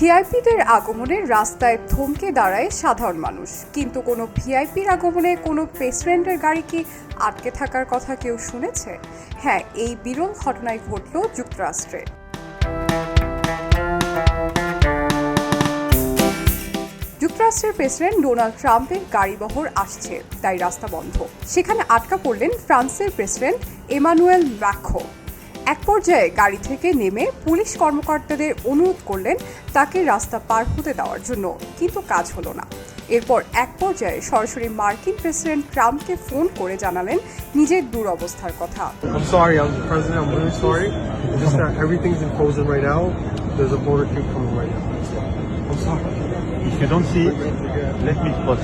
ভিআইপিদের আগমনে রাস্তায় থমকে দাঁড়ায় সাধারণ মানুষ। কিন্তু কোনো ভিআইপির আগমনে কোনো প্রেসিডেন্টের গাড়ি কি আটকে থাকার কথা কেউ শুনেছে? হ্যাঁ এই বিরল ঘটনায় ঘটল যুক্তরাষ্ট্রে। যুক্তরাষ্ট্রের প্রেসিডেন্ট ডোনাল্ড ট্রাম্পের গাড়িবহর আসছে, তাই রাস্তা বন্ধ। সেখানে আটকা পড়লেন ফ্রান্সের প্রেসিডেন্ট এমানুয়েল ম্যাক্রো। এক পর্যায়ে গাড়ি থেকে নেমে পুলিশ কর্মকর্তাদের অনুরোধ করলেন তাকে রাস্তা পার হতে দেওয়ার জন্য, কিন্তু কাজ হলো না। এরপর এক পর্যায়ে সরাসরি মার্কিন প্রেসিডেন্ট ট্রাম্পকে ফোন করে জানালেন নিজের দুরবস্থার কথা। There's a border creep coming right now. I'm sorry. If you don't see it, let me cross.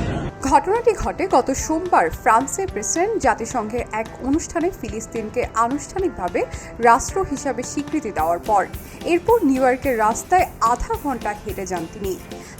ঘটনাটি ঘটে গত সোমবার ফ্রান্সের প্রেসিডেন্ট জাতিসংঘের এক অনুষ্ঠানে ফিলিস্তিনকে আনুষ্ঠানিকভাবে রাষ্ট্র হিসাবে স্বীকৃতি দেওয়ার পর এরপর নিউ ইয়র্কের রাস্তায় আধা ঘণ্টা হেঁটে যান তিনি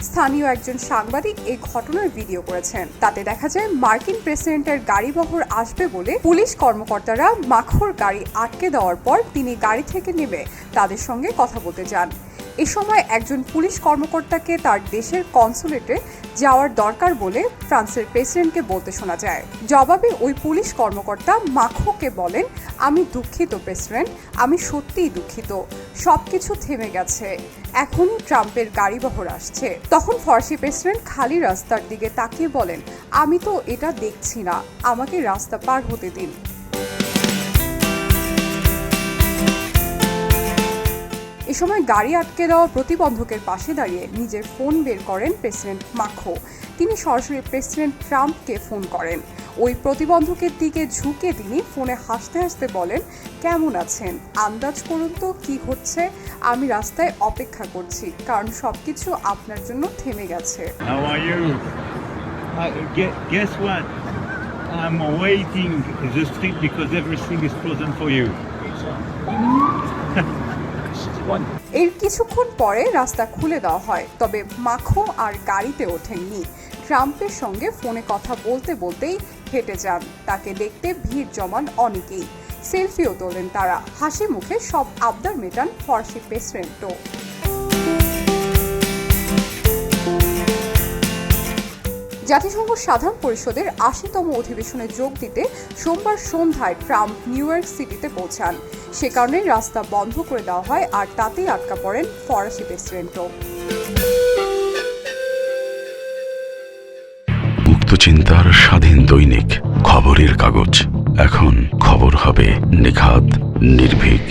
স্থানীয় একজন সাংবাদিক এই ঘটনার ভিডিও করেছেন তাতে দেখা যায় মার্কিন প্রেসিডেন্টের গাড়িবহর আসবে বলে পুলিশ কর্মকর্তারা মাখর গাড়ি আটকে দেওয়ার পর তিনি গাড়ি থেকে নেমে তাদের সঙ্গে কথা বলতে যান এ সময় একজন পুলিশ কর্মকর্তাকে তার দেশের কনসুলেটে যাওয়ার দরকার বলে ফ্রান্সের প্রেসিডেন্টকে বলতে শোনা যায়। জবাবে ওই পুলিশ কর্মকর্তা মাখোকে বলেন, আমি দুঃখিত, প্রেসিডেন্ট, আমি সত্যিই দুঃখিত। সবকিছু থেমে গেছে। এখনই ট্রাম্পের গাড়িবহর আসছে। তখন ফরাসি প্রেসিডেন্ট খালি রাস্তার দিকে তাকিয়ে বলেন, আমি তো এটা দেখছি না। আমাকে রাস্তা পার হতে দিন। এ সময় গাড়ি আটকে দেওয়া প্রতিবন্ধকের পাশে দাঁড়িয়ে নিজের ফোন বের করেন প্রেসিডেন্ট মাখো। তিনি সরাসরি প্রেসিডেন্ট ট্রাম্পকে ফোন করেন। ওই প্রতিবন্ধকের দিকে ঝুঁকে তিনি ফোনে হাসতে হাসতে বলেন কেমন আছেন? আন্দাজ করুন তো কি হচ্ছে? আমি রাস্তায় অপেক্ষা করছি কারণ সব কিছু আপনার জন্য থেমে গেছে। How are you? Uh, gue- guess what? I'm waiting in the street because everything is frozen for you. এর কিছুক্ষণ পরে রাস্তা খুলে দেওয়া হয় তবে মাখো আর গাড়িতে ওঠেননি ট্রাম্পের সঙ্গে ফোনে কথা বলতে বলতেই হেঁটে যান তাকে দেখতে ভিড় জমান অনেকেই সেলফিও তোলেন তারা হাসি মুখে সব আবদার মেটান ফরাসি প্রেসিডেন্টও জাতিসংঘ সাধারণ পরিষদের আশিতম অধিবেশনে যোগ দিতে সোমবার সন্ধ্যায় ট্রাম্প নিউ ইয়র্ক সিটিতে পৌঁছান। সে কারণে রাস্তা বন্ধ করে দেওয়া হয় আর তাতেই আটকা পড়েন ফরাসি প্রেসিডেন্টও। চিন্তার স্বাধীন দৈনিক, খবরের কাগজ। এখন খবর হবে নিখাত, নির্ভীক